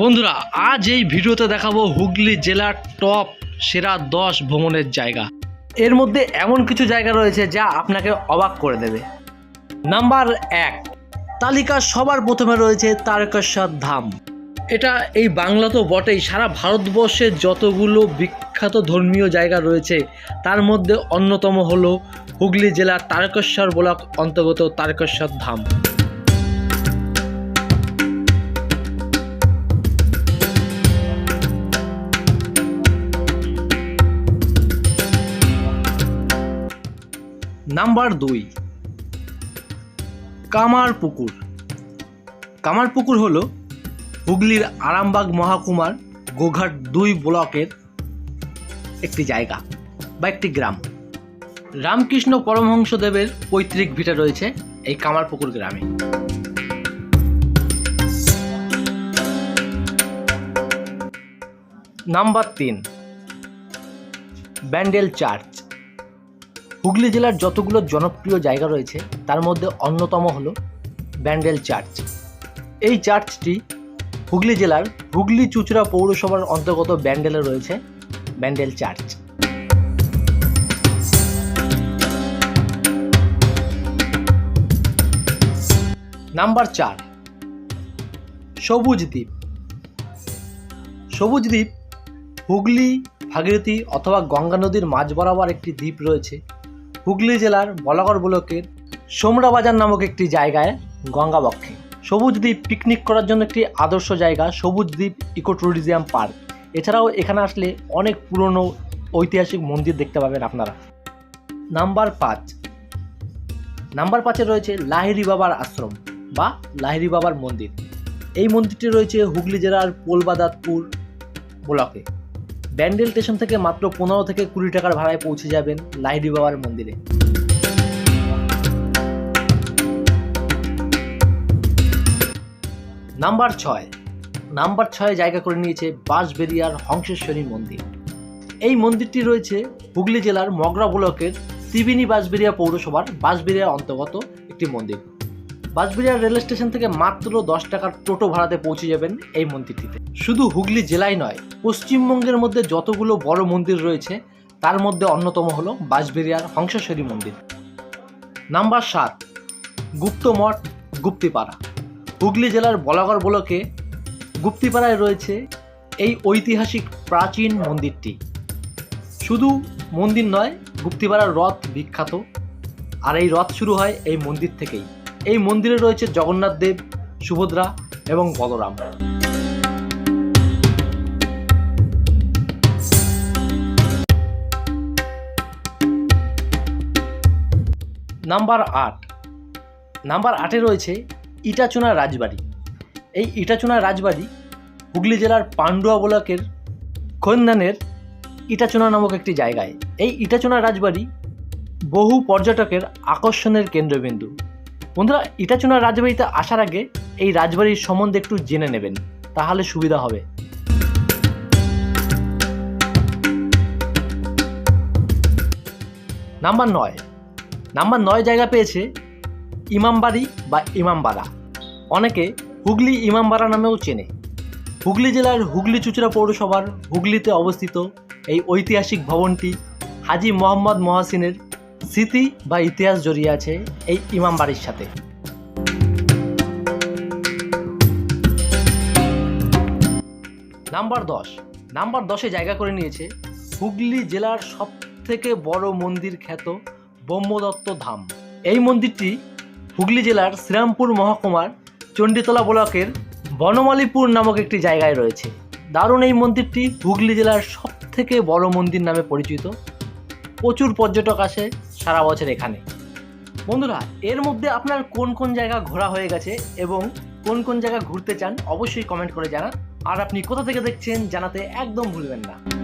বন্ধুরা, আজ এই ভিডিওতে দেখাবো হুগলি জেলার টপ সেরা দশ ভ্রমণের জায়গা। এর মধ্যে এমন কিছু জায়গা রয়েছে যা আপনাকে অবাক করে দেবে। নাম্বার এক, তালিকা সবার প্রথমে রয়েছে তারকেশ্বর ধাম। এটা এই বাংলা তো বটেই, সারা ভারতবর্ষের যতগুলো বিখ্যাত ধর্মীয় জায়গা রয়েছে, তার মধ্যে অন্যতম হলো হুগলি জেলার তারকেশ্বর ব্লক অন্তর্গত তারকেশ্বর ধাম। নাম্বার দুই, কামার পুকুর। কামার পুকুর হলো হুগলির আরামবাগ মহাকুমার গোঘাট দুই ব্লকের একটি জায়গা বা একটি গ্রাম। রামকৃষ্ণ পরমহংসদেবের পৈতৃক ভিটা রয়েছে এই কামারপুকুর গ্রামে। নাম্বার তিন, ব্যান্ডেল চার্চ। হুগলি জেলার যতগুলো জনপ্রিয় জায়গা রয়েছে, তার মধ্যে অন্যতম হলো ব্যান্ডেল চার্চ। এই চার্চটি হুগলি জেলার হুগলি চুচড়া পৌরসভার অন্তর্গত ব্যান্ডেলে রয়েছে ব্যান্ডেল চার্চ। নাম্বার চার, সবুজ দ্বীপ। সবুজ দ্বীপ হুগলি, ভাগীরথী অথবা গঙ্গা নদীর মাঝ বরাবর একটি দ্বীপ রয়েছে। হুগলি জেলার বলাগড় ব্লকের সোমরা বাজার নামক একটি জায়গায় গঙ্গাবক্ষে সবুজ দ্বীপ পিকনিক করার জন্য একটি আদর্শ জায়গা, সবুজ দ্বীপ ইকো ট্যুরিজম পার্ক এছাড়াও এখানে আসলে অনেক পুরনো ঐতিহাসিক মন্দির দেখতে পাবেন আপনারা। নাম্বার পাঁচ। নাম্বার পাঁচে রয়েছে লাহিরি বাবার আশ্রম বা লাহিরি বাবার মন্দির। এই মন্দিরটি রয়েছে হুগলি জেলার পোলবাদাতপুর ব্লকে। ব্যান্ডেল স্টেশন থেকে মাত্র পনেরো থেকে কুড়ি টাকার ভাড়ায় পৌঁছে যাবেন লাহিড়ি বাবার মন্দিরে। নাম্বার ছয়। নাম্বার ছয় জায়গা করে নিয়েছে বাঁশবেরিয়ার হংসেশ্বরী মন্দির। এই মন্দিরটি রয়েছে হুগলি জেলার মগরা ব্লকের ত্রিবেণী বাঁশবেরিয়া পৌরসভার বাঁশবেরিয়ার অন্তর্গত একটি মন্দির। বাঁশবেরিয়া রেল স্টেশন থেকে মাত্র দশ টাকার টোটো ভাড়াতে পৌঁছে যাবেন এই মন্দিরটিতে। শুধু হুগলি জেলায় নয়, পশ্চিমবঙ্গের মধ্যে যতগুলো বড় মন্দির রয়েছে, তার মধ্যে অন্যতম হলো বাঁশবেরিয়ার হংসেশ্বরী মন্দির। নাম্বার সাত গুপ্তমঠ গুপ্তিপাড়া। হুগলি জেলার বলাগড় ব্লকে গুপ্তিপাড়ায় রয়েছে এই ঐতিহাসিক প্রাচীন মন্দিরটি। শুধু মন্দির নয়, গুপ্তিপাড়ার রথ বিখ্যাত। আর এই রথ শুরু হয় এই মন্দির থেকেই। এই মন্দিরে রয়েছে জগন্নাথ দেব, সুভদ্রা এবং বলরাম। নাম্বার আট। নাম্বার আটে রয়েছে ইটাচুনা রাজবাড়ি। এই ইটাচুনা রাজবাড়ি হুগলি জেলার পান্ডুয়া ব্লকের খৈন্দানের ইটাচুনা নামক একটি জায়গায়। এই ইটাচুনা রাজবাড়ি বহু পর্যটকের আকর্ষণের কেন্দ্রবিন্দু। বন্ধুরা, ইটাচুনা রাজবাড়িতে আসার আগে এই রাজবাড়ির সম্বন্ধে একটু জেনে নেবেন, তাহলে সুবিধা হবে। নাম্বার নয়। নাম্বার নয় জায়গা পেয়েছে ইমামবাড়ি বা ইমামবাড়া। অনেকে হুগলি ইমামবাড়া নামেও চেনে। হুগলি জেলার হুগলি চুচড়া পৌরসভার হুগলিতে অবস্থিত এই ঐতিহাসিক ভবনটি হাজি মোহাম্মদ মহাসিনের স্মৃতি বা ইতিহাস জড়িয়ে আছে এই ইমাম বাড়ির সাথে। নাম্বার দশ। নাম্বার দশে জায়গা করে নিয়েছে হুগলি জেলার সব থেকে বড় মন্দির খ্যাত ব্রহ্মদত্ত ধাম। এই মন্দিরটি হুগলি জেলার শ্রীরামপুর মহকুমার চণ্ডীতলা ব্লকের বনমালীপুর নামক একটি জায়গায় রয়েছে। দারুণ এই মন্দিরটি হুগলি জেলার সব থেকে বড় মন্দির নামে পরিচিত। প্রচুর পর্যটক আসে সারা বছর এখানে। বন্ধুরা, এর মধ্যে আপনার কোন কোন জায়গা ঘোরা হয়ে গেছে এবং কোন কোন জায়গা ঘুরতে চান অবশ্যই কমেন্ট করে জানান। আর আপনি কোথা থেকে দেখছেন জানাতে একদম ভুলবেন না।